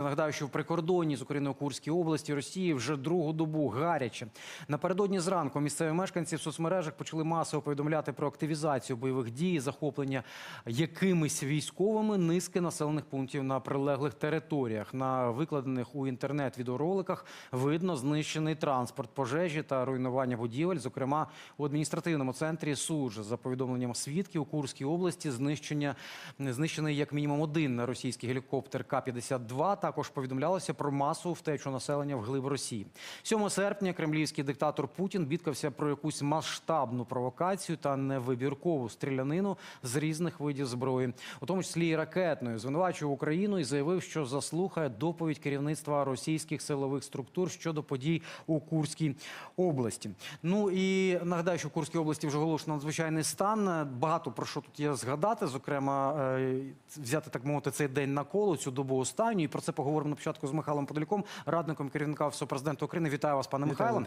Нагадаю, що в прикордонні з Україною Курській області Росії вже другу добу гаряче. Напередодні зранку місцеві мешканці в соцмережах почали масово повідомляти про активізацію бойових дій, захоплення якимись військовими низки населених пунктів на прилеглих територіях. На викладених у інтернет відеороликах видно знищений транспорт, пожежі та руйнування будівель. Зокрема, у адміністративному центрі Суджа, за повідомленням свідків у Курській області, знищення знищений як мінімум один російський гелікоптер К-52. Також повідомлялося про масову втечу населення вглиб Росії. 7 серпня кремлівський диктатор Путін бідкався про якусь масштабну провокацію та невибіркову стрілянину з різних видів зброї, у тому числі і ракетною. Звинувачував Україну і заявив, що заслухає доповідь керівництва російських силових структур щодо подій у Курській області. Ну і нагадаю, що в Курській області вже оголошено надзвичайний стан. Багато про що тут є згадати. Зокрема, е, взяти так мовити цей день на коло, цю добу останню. І про це поговоримо на початку з Михайлом Подоляком, радником керівника Офісу президента України. Вітаю вас, пане Михайло.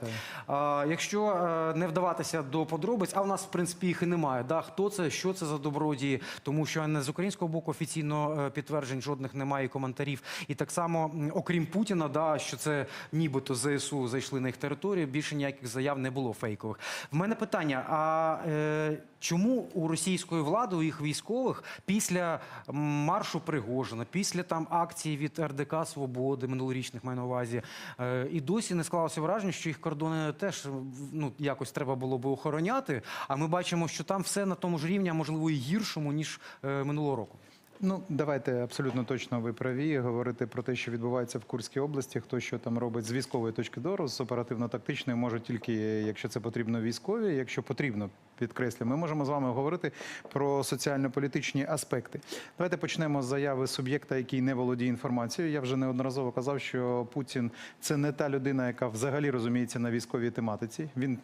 якщо е, не вдаватися до подробиць, а в нас в принципі їх і немає. Да? Хто це, що це за добродії? Тому що не з українського боку офіційно е, підтверджень жодних немає і коментарів. І так само, окрім Путіна, да, що це нібито ЗСУ зайшли на їх територію. Більше ніяких заяв не було фейкових. В мене питання: а е, чому у російської влади, у їх військових, після маршу Пригожина, після там акції від РДК Свободи минулорічних маю на увазі, е, і досі не склалося враження, що їх кордони теж ну якось треба було би охороняти. А ми бачимо, що там все на тому ж рівні, а можливо і гіршому ніж е, минулого року. Ну, давайте абсолютно точно ви праві говорити про те, що відбувається в Курській області. Хто що там робить з військової точки зору, з оперативно-тактичної, може тільки якщо це потрібно військові, якщо потрібно, підкреслю, ми можемо з вами говорити про соціально-політичні аспекти. Давайте почнемо з заяви суб'єкта, який не володіє інформацією. Я вже неодноразово казав, що Путін це не та людина, яка взагалі розуміється на військовій тематиці. Він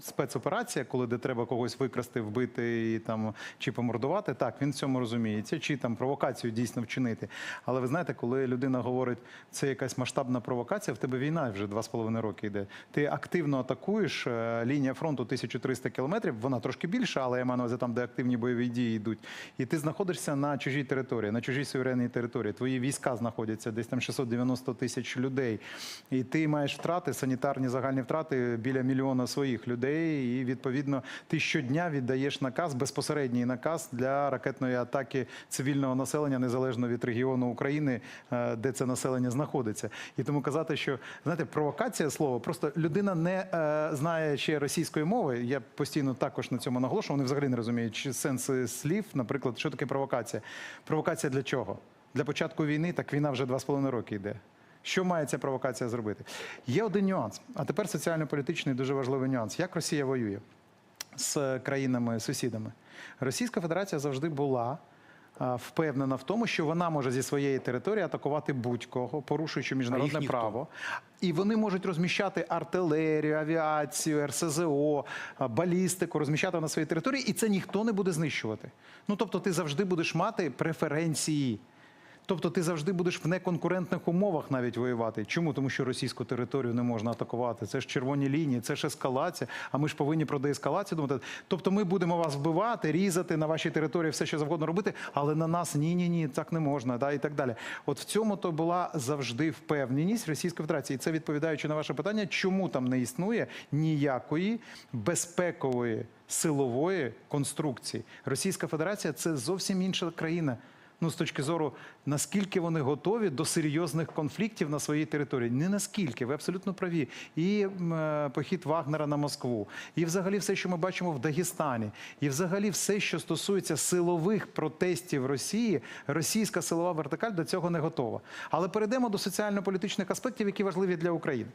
спецоперація, коли де треба когось викрасти, вбити і там чи помордувати. Так, він в цьому розуміється, чи там провокацію дійсно вчинити. Але ви знаєте, коли людина говорить, це якась масштабна провокація, в тебе війна вже два з половиною роки йде. Ти активно атакуєш е, лінія фронту 1300 кілометрів. Вона трошки більша, але я маю на увазі там, де активні бойові дії йдуть. І ти знаходишся на чужій території, на чужій суверенній території. Твої війська знаходяться десь там 690 тисяч людей. І ти маєш втрати, санітарні загальні втрати біля мільйона своїх людей. І відповідно ти щодня віддаєш наказ, безпосередній наказ для ракетної атаки цивільного населення, незалежно від регіону України, е, де це населення знаходиться. І тому казати, що знаєте, провокація слово, просто людина не е, знає ще російської мови. Я постійно також на цьому наголошую. Вони взагалі не розуміють чи сенси слів. Наприклад, що таке провокація? Провокація для чого? Для початку війни, так війна вже два з половиною роки йде. Що має ця провокація зробити? Є один нюанс, а тепер соціально-політичний дуже важливий нюанс. Як Росія воює з країнами-сусідами? Російська Федерація завжди була впевнена в тому, що вона може зі своєї території атакувати будь-кого, порушуючи міжнародне право. І вони можуть розміщати артилерію, авіацію, РСЗО, балістику, розміщати на своїй території, і це ніхто не буде знищувати. Ну тобто, ти завжди будеш мати преференції. Тобто ти завжди будеш в неконкурентних умовах навіть воювати. Чому? Тому що російську територію не можна атакувати. Це ж червоні лінії, це ж ескалація. А ми ж повинні про деескалацію думати. Тобто ми будемо вас вбивати, різати на вашій території, все що завгодно робити, але на нас ні, ні, ні, так не можна, да, і так далі. От в цьому то була завжди впевненість Російської Федерації. І це відповідаючи на ваше питання, чому там не існує ніякої безпекової силової конструкції. Російська Федерація це зовсім інша країна. Ну, з точки зору, наскільки вони готові до серйозних конфліктів на своїй території. Не наскільки, ви абсолютно праві. І е, похід Вагнера на Москву, і взагалі все, що ми бачимо в Дагестані, і взагалі все, що стосується силових протестів Росії, російська силова вертикаль до цього не готова. Але перейдемо до соціально-політичних аспектів, які важливі для України.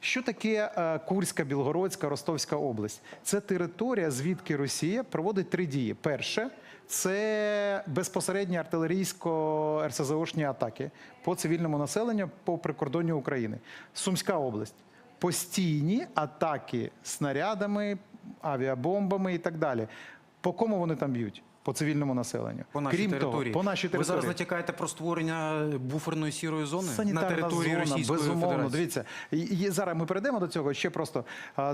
Що таке е, Курська, Білгородська, Ростовська область? Це територія, звідки Росія проводить три дії. Перше це безпосередні артилерійсько РСЗОшні атаки по цивільному населенню по прикордонню України. Сумська область. Постійні атаки снарядами, авіабомбами і так далі. По кому вони там б'ють? По цивільному населенню. По нашій Крім території. того, по нашій Ви території. зараз натякаєте про створення буферної сірої зони Санітарна на території зона, Російської безумовно. Федерації. Дивіться, і, і зараз ми перейдемо до цього. Ще просто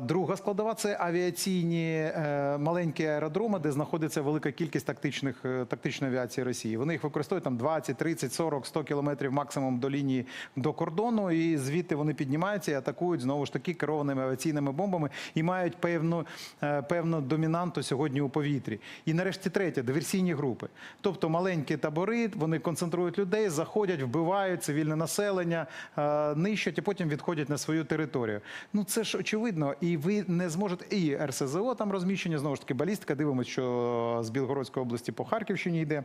друга складова це авіаційні е, маленькі аеродроми, де знаходиться велика кількість тактичних е, тактичної авіації Росії. Вони їх використовують там 20, 30, 40, 100 кілометрів максимум до лінії до кордону. І звідти вони піднімаються і атакують знову ж таки керованими авіаційними бомбами і мають певну, е, певну домінанту сьогодні у повітрі. І нарешті третє диверсійні групи. Тобто маленькі табори, вони концентрують людей, заходять, вбивають цивільне населення, е, нищать і потім відходять на свою територію. Ну це ж очевидно, і ви не зможете. І РСЗО там розміщення, знову ж таки, балістика. Дивимося, що з Білгородської області по Харківщині йде.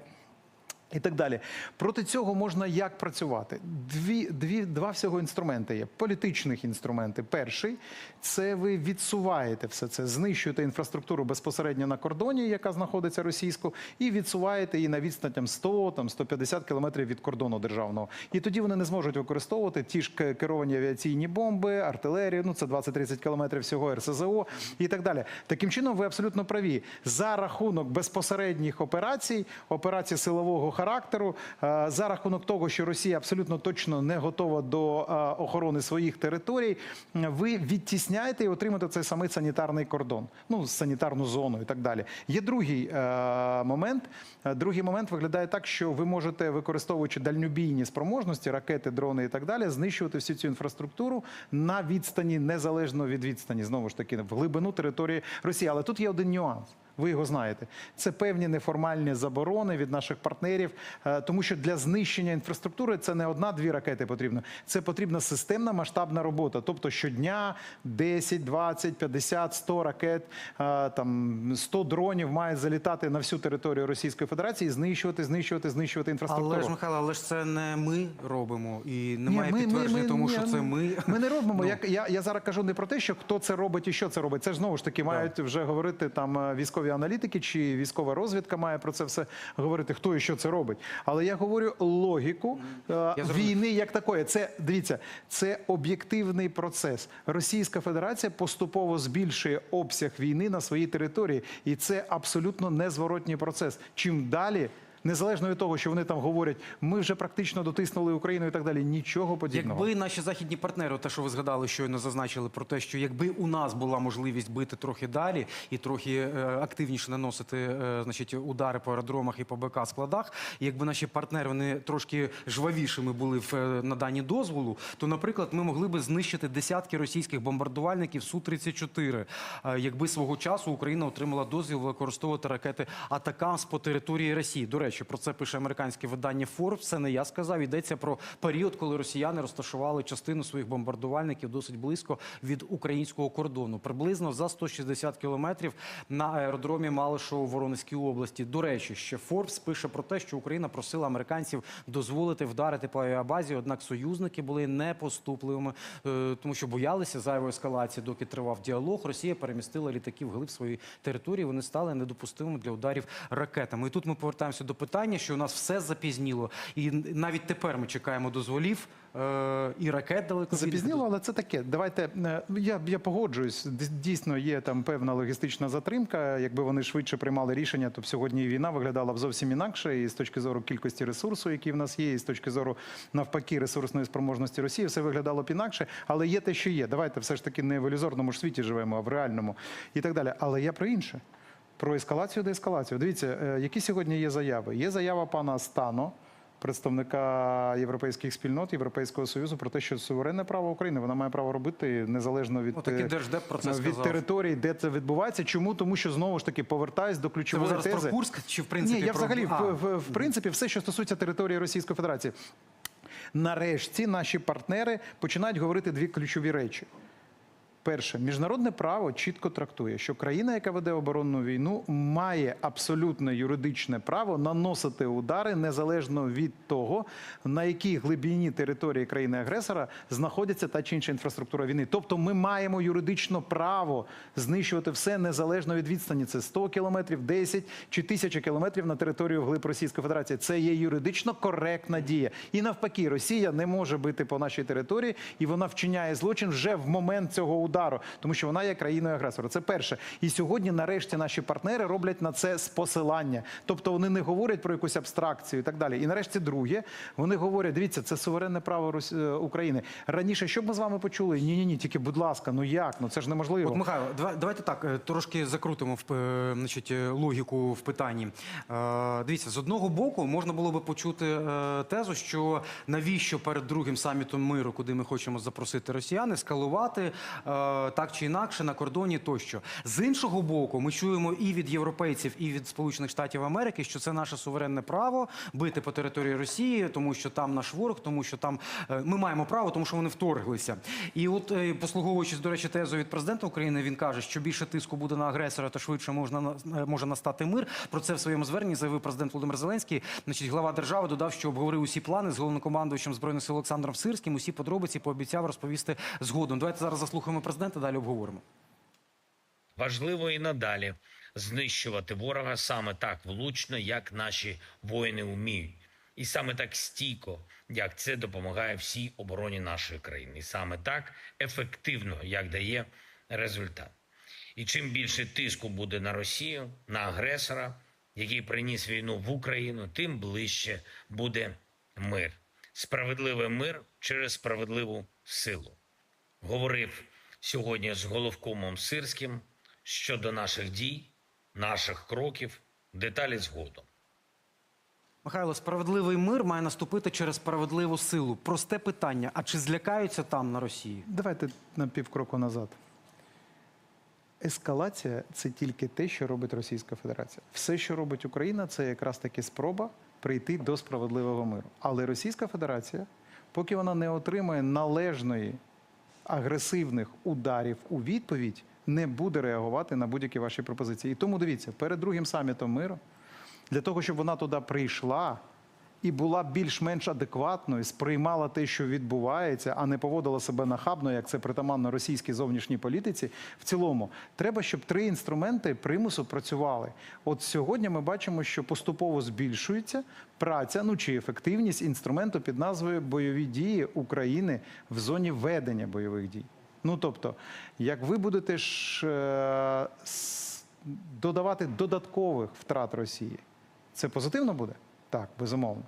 І так далі. Проти цього можна як працювати? Дві, дві, два всього інструменти є. Політичних інструменти. Перший це ви відсуваєте все це, знищуєте інфраструктуру безпосередньо на кордоні, яка знаходиться російську, і відсуваєте її на відстань там, 100, там, 150 кілометрів від кордону державного. І тоді вони не зможуть використовувати ті ж керовані авіаційні бомби, артилерію, ну це 20-30 кілометрів всього РСЗО і так далі. Таким чином, ви абсолютно праві. За рахунок безпосередніх операцій, операцій силового характеру, е, за рахунок того, що Росія абсолютно точно не готова до е, охорони своїх територій, ви відтісняєте і отримаєте цей самий санітарний кордон, ну санітарну зону і так далі. Є другий е, момент. Другий момент виглядає так, що ви можете, використовуючи дальнобійні спроможності, ракети, дрони і так далі, знищувати всю цю інфраструктуру на відстані незалежно від відстані, знову ж таки, в глибину території Росії. Але тут є один нюанс. Ви його знаєте. Це певні неформальні заборони від наших партнерів, е, тому що для знищення інфраструктури це не одна-дві ракети потрібно. Це потрібна системна масштабна робота. Тобто щодня 10, 20, 50, 100 ракет, е, там 100 дронів мають залітати на всю територію Російської Федерації, і знищувати, знищувати, знищувати інфраструктуру. Але ж Михайло, але ж це не ми робимо, і немає Ні, ми- підтвердження ми- тому, ні, що це ми. Ми не робимо. Ну. Я, я, я зараз кажу не про те, що хто це робить і що це робить. Це ж знову ж таки мають вже говорити там е, військові аналітики чи військова розвідка має про це все говорити, хто і що це робить. Але я говорю логіку е, війни як такої. Це дивіться, це об'єктивний процес. Російська Федерація поступово збільшує обсяг війни на своїй території, і це абсолютно незворотній процес. Чим далі. Незалежно від того, що вони там говорять, ми вже практично дотиснули Україну і так далі. Нічого подібного. Якби наші західні партнери, те, що ви згадали, щойно зазначили про те, що якби у нас була можливість бити трохи далі і трохи е, активніше наносити е, значить, удари по аеродромах і по БК складах, якби наші партнери вони трошки жвавішими були в е, наданні дозволу, то, наприклад, ми могли би знищити десятки російських бомбардувальників су 34 е, якби свого часу Україна отримала дозвіл використовувати ракети Атакамс по території Росії. До речі, про це пише американське видання Forbes. Це не я сказав. Йдеться про період, коли росіяни розташували частину своїх бомбардувальників досить близько від українського кордону, приблизно за 160 кілометрів на аеродромі Малишово в Воронезькій області. До речі, ще Forbes пише про те, що Україна просила американців дозволити вдарити по авіабазі. Однак союзники були непоступливими, е, тому що боялися зайвої ескалації, доки тривав діалог. Росія перемістила літаки вглиб своєї території. Вони стали недопустимими для ударів ракетами. І тут ми повертаємося до питання, що у нас все запізніло, і навіть тепер ми чекаємо дозволів е, і ракет далеко Запізніло, але це таке. Давайте е, я, я погоджуюсь. Дійсно, є там певна логістична затримка. Якби вони швидше приймали рішення, то б сьогодні війна виглядала б зовсім інакше. І з точки зору кількості ресурсу, який в нас є, і з точки зору навпаки ресурсної спроможності Росії, все виглядало б інакше. Але є те, що є. Давайте все ж таки не в ілюзорному ж світі живемо, а в реальному і так далі. Але я про інше. Про ескалацію деескалацію. Дивіться, е, які сьогодні є заяви. Є заява пана Стано, представника європейських спільнот Європейського союзу, про те, що суверенне право України вона має право робити незалежно від, Ну, е, це від сказав. територій, де це відбувається. Чому? Тому що знову ж таки повертаюсь до ключової зараз тези. про Курськ чи в принципі Ні, я про... взагалі А, в, в, в принципі все, що стосується території Російської Федерації. Нарешті наші партнери починають говорити дві ключові речі. Перше, міжнародне право чітко трактує, що країна, яка веде оборонну війну, має абсолютне юридичне право наносити удари незалежно від того, на якій глибині території країни-агресора знаходиться та чи інша інфраструктура війни. Тобто, ми маємо юридично право знищувати все незалежно від відстані. Це 100 кілометрів, 10 чи 1000 кілометрів на територію вглиб Російської Федерації. Це є юридично коректна дія. І навпаки, Росія не може бити по нашій території, і вона вчиняє злочин вже в момент цього удару. Удару, тому що вона є країною агресором. Це перше. І сьогодні, нарешті, наші партнери роблять на це посилання. Тобто вони не говорять про якусь абстракцію і так далі. І нарешті, друге, вони говорять: дивіться, це суверенне право Рос- е, України. Раніше, що б ми з вами почули? Ні, ні, ні, тільки будь ласка, ну як? Ну це ж неможливо. От, Михайло, давайте так е, трошки закрутимо в, е, значить, логіку в питанні. Дивіться, з одного боку можна було би почути тезу, що навіщо перед другим самітом миру, куди ми хочемо запросити росіян, ескалувати так чи інакше на кордоні тощо. З іншого боку, ми чуємо і від європейців, і від Сполучених Штатів Америки, що це наше суверенне право бити по території Росії, тому що там наш ворог, тому що там е, ми маємо право, тому що вони вторглися. І от е, послуговуючись, до речі, тезою від президента України, він каже, що більше тиску буде на агресора, то швидше можна е, може настати мир. Про це в своєму зверненні заявив президент Володимир Зеленський. Значить, глава держави додав, що обговорив усі плани з головнокомандуючим збройних сил Олександром Сирським. Усі подробиці пообіцяв розповісти згодом. Давайте зараз заслухаємо президента. Далі обговоримо. Важливо і надалі знищувати ворога саме так влучно, як наші воїни вміють, і саме так стійко, як це допомагає всій обороні нашої країни, і саме так ефективно, як дає результат. І чим більше тиску буде на Росію, на агресора, який приніс війну в Україну, тим ближче буде мир. Справедливий мир через справедливу силу говорив сьогодні з головкомом Сирським щодо наших дій, наших кроків, деталі згодом. Михайло, справедливий мир має наступити через справедливу силу. Просте питання: а чи злякаються там на Росії? Давайте на півкроку назад. Ескалація це тільки те, що робить Російська Федерація. Все, що робить Україна, це якраз таки спроба прийти до справедливого миру. Але Російська Федерація, поки вона не отримає належної агресивних ударів у відповідь, не буде реагувати на будь-які ваші пропозиції. І тому дивіться, перед другим самітом миру, для того, щоб вона туди прийшла і була більш-менш адекватною, сприймала те, що відбувається, а не поводила себе нахабно, як це притаманно російській зовнішній політиці. В цілому, треба, щоб три інструменти примусу працювали. От сьогодні ми бачимо, що поступово збільшується праця, ну чи ефективність інструменту під назвою бойові дії України в зоні ведення бойових дій. Ну тобто, як ви будете ж е, додавати додаткових втрат Росії, це позитивно буде? Так, безумовно.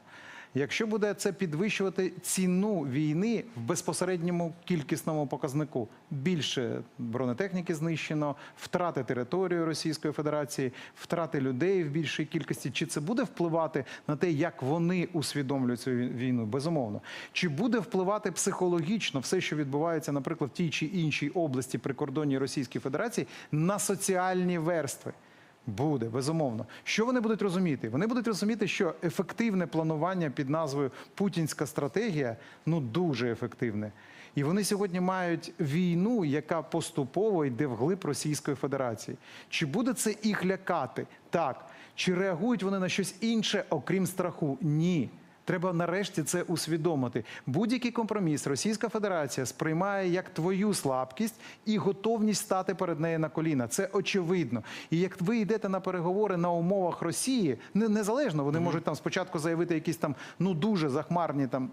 Якщо буде це підвищувати ціну війни в безпосередньому кількісному показнику, більше бронетехніки знищено, втрати території Російської Федерації, втрати людей в більшій кількості, чи це буде впливати на те, як вони усвідомлюють цю війну? Безумовно. Чи буде впливати психологічно все, що відбувається, наприклад, в тій чи іншій області при кордоні Російської Федерації, на соціальні верстви? Буде, безумовно. Що вони будуть розуміти? Вони будуть розуміти, що ефективне планування під назвою Путінська стратегія ну дуже ефективне. І вони сьогодні мають війну, яка поступово йде вглиб Російської Федерації. Чи буде це їх лякати? Так. Чи реагують вони на щось інше, окрім страху? Ні. Треба нарешті це усвідомити. Будь-який компроміс Російська Федерація сприймає як твою слабкість і готовність стати перед нею на коліна. Це очевидно. І як ви йдете на переговори на умовах Росії, не незалежно, вони можуть там спочатку заявити якісь там ну дуже захмарні там.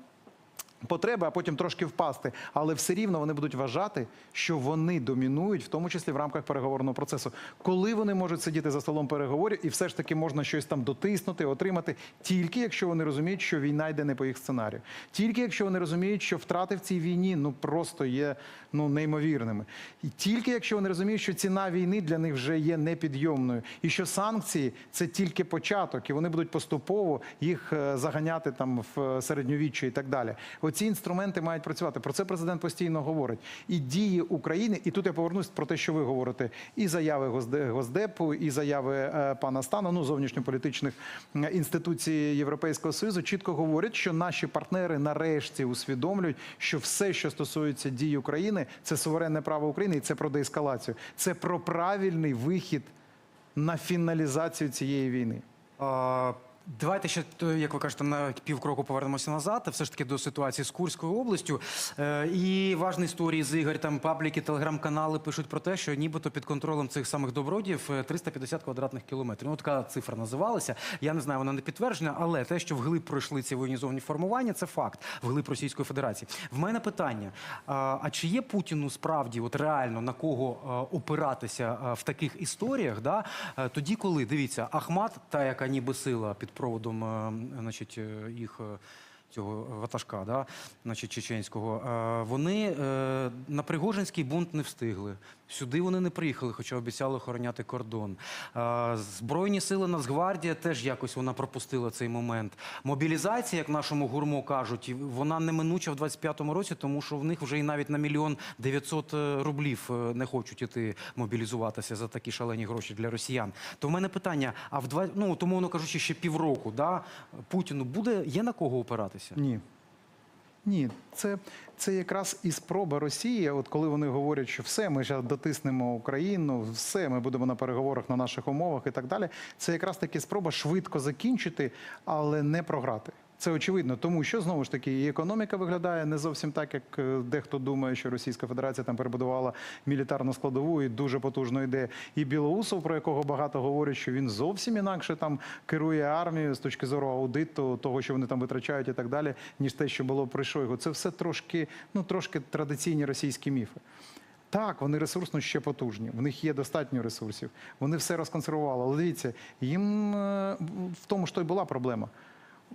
Потреби, а потім трошки впасти, але все рівно вони будуть вважати, що вони домінують, в тому числі в рамках переговорного процесу. Коли вони можуть сидіти за столом переговорів, і все ж таки можна щось там дотиснути, отримати, тільки якщо вони розуміють, що війна йде не по їх сценарію, тільки якщо вони розуміють, що втрати в цій війні ну просто є ну неймовірними, і тільки якщо вони розуміють, що ціна війни для них вже є непідйомною, і що санкції це тільки початок, і вони будуть поступово їх е, заганяти там в е, середньовіччя і так далі. Оці інструменти мають працювати. Про це президент постійно говорить. І дії України, і тут я повернусь про те, що ви говорите, і заяви Госде- Госдепу, і заяви е, пана Стану, ну зовнішньополітичних інституцій Європейського союзу, чітко говорять, що наші партнери нарешті усвідомлюють, що все, що стосується дій України, це суверенне право України, і це про деескалацію. Це про правильний вихід на фіналізацію цієї війни. Давайте ще, то, як ви кажете, на півкроку повернемося назад. Все ж таки до ситуації з Курською областю. Е, і важні історії з Ігор, там пабліки, телеграм-канали пишуть про те, що нібито під контролем цих самих добродіїв е, 350 квадратних кілометрів. Ну, така цифра називалася. Я не знаю, вона не підтверджена, але те, що вглиб пройшли ці воєнізовані формування, це факт вглиб Російської Федерації. В мене питання: а, чи є Путіну справді, от реально на кого е, опиратися е, в таких історіях? Да? Е, Тоді, коли дивіться, Ахмат, та яка ніби сила під проводом, е, значить, їх. Е, Цього ватажка, да, значить, чеченського, е, вони е, на Пригожинський бунт не встигли. Сюди вони не приїхали, хоча обіцяли охороняти кордон. Е, Збройні сили Нацгвардія теж якось вона пропустила цей момент. Мобілізація, як нашому гурму кажуть, вона неминуча в 25-му році, тому що в них вже і навіть на мільйон 900 рублів е, не хочуть іти мобілізуватися за такі шалені гроші для росіян. То в мене питання: а в два ну тому воно кажучи, ще півроку, да Путіну буде є на кого опиратися? Ні. Ні, це, це якраз і спроба Росії, от коли вони говорять, що все, ми зараз дотиснемо Україну, все, ми будемо на переговорах на наших умовах і так далі. Це якраз таки спроба швидко закінчити, але не програти. Це очевидно, тому що знову ж таки і економіка виглядає не зовсім так, як е, дехто думає, що Російська Федерація там перебудувала мілітарну складову і дуже потужно йде. І Білоусов, про якого багато говорять, що він зовсім інакше там керує армією з точки зору аудиту, того, що вони там витрачають і так далі, ніж те, що було при Шойгу. Це все трошки, ну трошки традиційні російські міфи. Так, вони ресурсно ще потужні. В них є достатньо ресурсів. Вони все розконсервували. Але дивіться, їм е, в тому ж то й була проблема.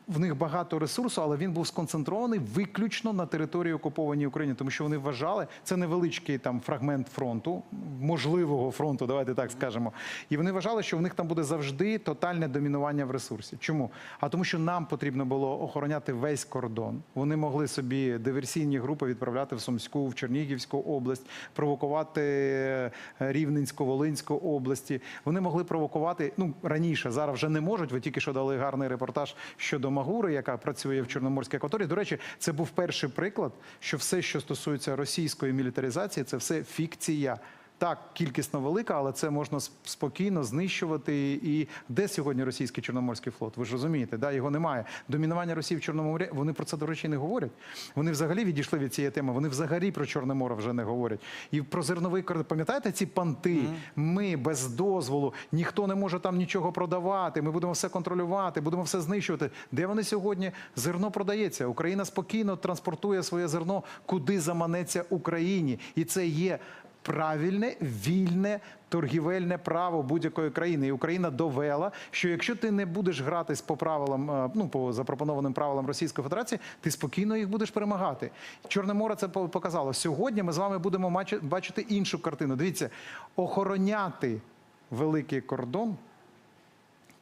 В них багато ресурсу, але він був сконцентрований виключно на території окупованій України, тому що вони вважали це невеличкий там фрагмент фронту, можливого фронту, давайте так скажемо. І вони вважали, що в них там буде завжди тотальне домінування в ресурсі. Чому? А тому, що нам потрібно було охороняти весь кордон. Вони могли собі диверсійні групи відправляти в Сумську, в Чернігівську область, провокувати е, Рівненську, Волинську області. Вони могли провокувати ну раніше. Зараз вже не можуть. Ви тільки що дали гарний репортаж щодо Магури, яка працює в Чорноморській акваторії. До речі, це був перший приклад, що все, що стосується російської мілітаризації, це все фікція. Так, кількісно велика, але це можна спокійно знищувати. І де сьогодні російський чорноморський флот? Ви ж розумієте, да його немає. Домінування Росії в Чорному морі. Вони про це до речі не говорять. Вони взагалі відійшли від цієї теми. Вони взагалі про Чорне море вже не говорять. І про зерновий коридор. Пам'ятаєте ці панти? Ми без дозволу, ніхто не може там нічого продавати. Ми будемо все контролювати, будемо все знищувати. Де вони сьогодні? Зерно продається. Україна спокійно транспортує своє зерно, куди заманеться Україні, і це є правильне, вільне торгівельне право будь-якої країни. І Україна довела, що якщо ти не будеш гратись по правилам, е, ну по запропонованим правилам Російської Федерації, ти спокійно їх будеш перемагати. Чорне море це показало. Сьогодні ми з вами будемо бачити іншу картину. Дивіться, охороняти великий кордон.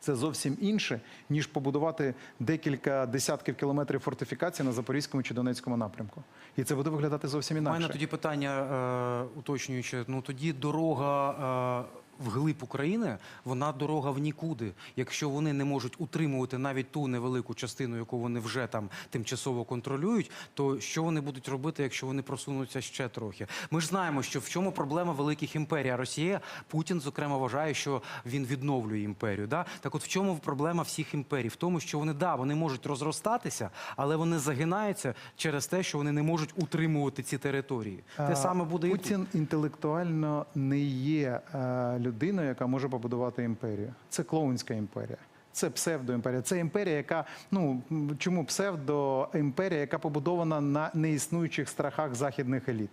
Це зовсім інше, ніж побудувати декілька десятків кілометрів фортифікації на Запорізькому чи Донецькому напрямку. І це буде виглядати зовсім У інакше. мене тоді питання е, уточнююче. Ну тоді дорога. Е, Вглиб України вона дорога в нікуди. Якщо вони не можуть утримувати навіть ту невелику частину, яку вони вже там тимчасово контролюють, то що вони будуть робити, якщо вони просунуться ще трохи? Ми ж знаємо, що в чому проблема великих імперій. А Росія Путін, зокрема, вважає, що він відновлює імперію. Да? Так, от в чому проблема всіх імперій? В тому, що вони да вони можуть розростатися, але вони загинаються через те, що вони не можуть утримувати ці території. Те саме буде і тут. Інтелектуально не є е, людиною, яка може побудувати імперію. Це клоунська імперія. Це псевдоімперія. Це імперія, яка ну чому псевдоімперія, яка побудована на неіснуючих страхах західних еліт.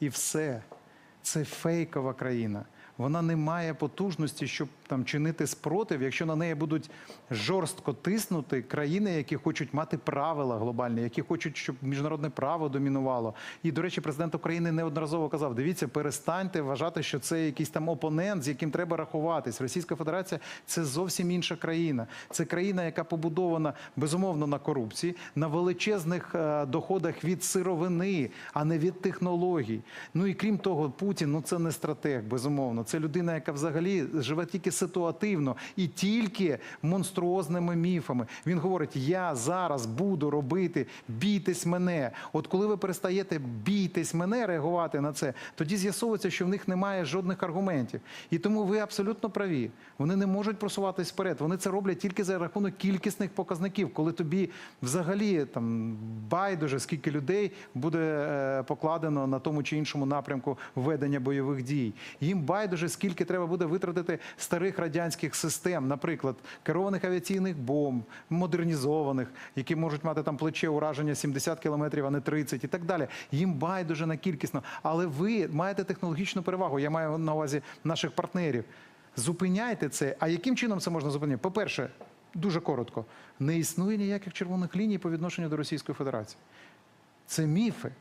І все. Це фейкова країна. Вона не має потужності, щоб там чинити спротив, якщо на неї будуть жорстко тиснути країни, які хочуть мати правила глобальні, які хочуть, щоб міжнародне право домінувало. І, до речі, президент України неодноразово казав: дивіться, перестаньте вважати, що це якийсь там опонент, з яким треба рахуватись. Російська Федерація це зовсім інша країна. Це країна, яка побудована безумовно на корупції, на величезних е, доходах від сировини, а не від технологій. Ну і крім того, Путін ну це не стратег, безумовно. Це людина, яка взагалі живе тільки ситуативно і тільки монструозними міфами. Він говорить: я зараз буду робити, бійтесь мене. От коли ви перестаєте бійтесь мене, реагувати на це, тоді з'ясовується, що в них немає жодних аргументів. І тому ви абсолютно праві. Вони не можуть просуватись вперед. Вони це роблять тільки за рахунок кількісних показників, коли тобі взагалі там байдуже скільки людей буде е, покладено на тому чи іншому напрямку ведення бойових дій. Їм байдуже скільки треба буде витратити старих радянських систем, наприклад, керованих авіаційних бомб, модернізованих, які можуть мати там плече ураження 70 кілометрів, а не 30 і так далі. Їм байдуже на кількісно. Але ви маєте технологічну перевагу. Я маю на увазі наших партнерів. Зупиняйте це. А яким чином це можна зупиняти? По-перше, дуже коротко, не існує ніяких червоних ліній по відношенню до Російської Федерації. Це міфи.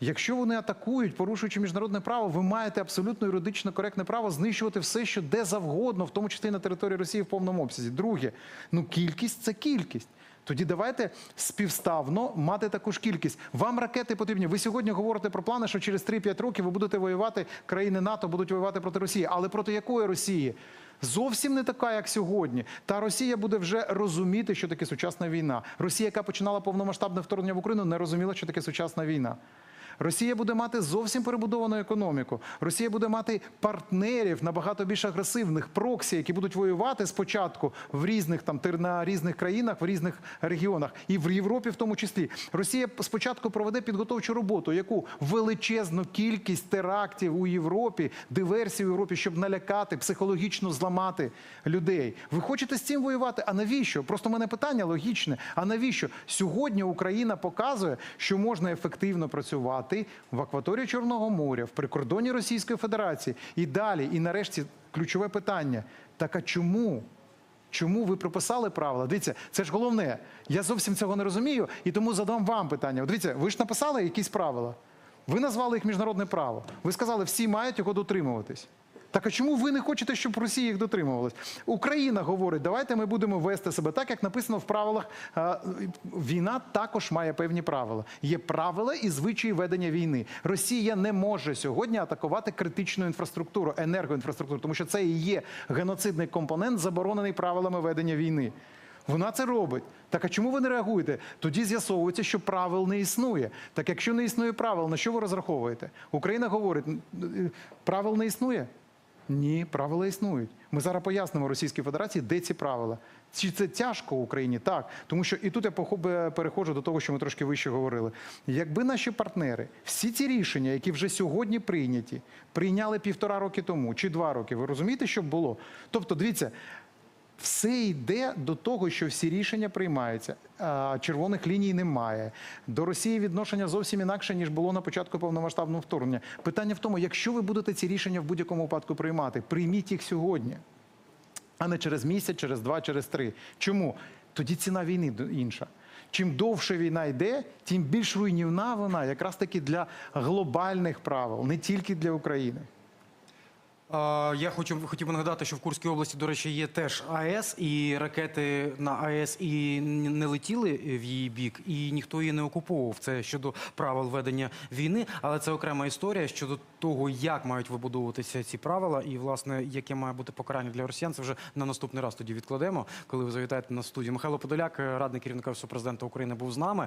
Якщо вони атакують, порушуючи міжнародне право, ви маєте абсолютно юридично коректне право знищувати все, що де завгодно, в тому числі на території Росії в повному обсязі. Друге, ну кількість це кількість. Тоді давайте співставно мати таку ж кількість. Вам ракети потрібні. Ви сьогодні говорите про плани, що через 3-5 років ви будете воювати, країни НАТО будуть воювати проти Росії. Але проти якої Росії? Зовсім не така, як сьогодні. Та Росія буде вже розуміти, що таке сучасна війна. Росія, яка починала повномасштабне вторгнення в Україну, не розуміла, що таке сучасна війна. Росія буде мати зовсім перебудовану економіку. Росія буде мати партнерів набагато більш агресивних проксі, які будуть воювати спочатку в різних там на різних країнах, в різних регіонах, і в Європі, в тому числі. Росія спочатку проведе підготовчу роботу, яку величезну кількість терактів у Європі, диверсій у Європі, щоб налякати, психологічно зламати людей. Ви хочете з цим воювати? А навіщо? Просто в мене питання логічне. А навіщо сьогодні Україна показує, що можна ефективно працювати в акваторії Чорного моря, в прикордоні Російської Федерації і далі. І нарешті ключове питання: так а чому? Чому ви прописали правила? Дивіться, це ж головне. Я зовсім цього не розумію, і тому задам вам питання. Дивіться, ви ж написали якісь правила. Ви назвали їх міжнародне право. Ви сказали, всі мають його дотримуватись. Так а чому ви не хочете, щоб Росія їх дотримувалась? Україна говорить, давайте ми будемо вести себе так, як написано в правилах. Війна також має певні правила. Є правила і звичаї ведення війни. Росія не може сьогодні атакувати критичну інфраструктуру, енергоінфраструктуру, тому що це і є геноцидний компонент, заборонений правилами ведення війни. Вона це робить. Так а чому ви не реагуєте? Тоді з'ясовується, що правил не існує. Так якщо не існує правил, на що ви розраховуєте? Україна говорить, правил не існує. Ні, правила існують. Ми зараз пояснимо Російській Федерації, де ці правила. Чи це тяжко Україні? Так. Тому що і тут я переходжу до того, що ми трошки вище говорили. Якби наші партнери всі ці рішення, які вже сьогодні прийняті, прийняли півтора роки тому чи два роки, ви розумієте, що б було? Тобто, дивіться. Все йде до того, що всі рішення приймаються. Червоних ліній немає. До Росії відношення зовсім інакше, ніж було на початку повномасштабного вторгнення. Питання в тому, якщо ви будете ці рішення в будь-якому випадку приймати, прийміть їх сьогодні, а не через місяць, через два, через три. Чому? Тоді ціна війни інша. Чим довше війна йде, тим більш руйнівна вона якраз таки для глобальних правил, не тільки для України. Я хочу хотів би нагадати, що в Курській області, до речі, є теж АЕС, і ракети на АЕС і не летіли в її бік, і ніхто її не окуповував. Це щодо правил ведення війни, але це окрема історія щодо того, як мають вибудовуватися ці правила, і власне яке має бути покарання для росіян. Це вже на наступний раз тоді відкладемо, коли ви завітаєте на студію. Михайло Подоляк, радник керівника Офісу президента України, був з нами.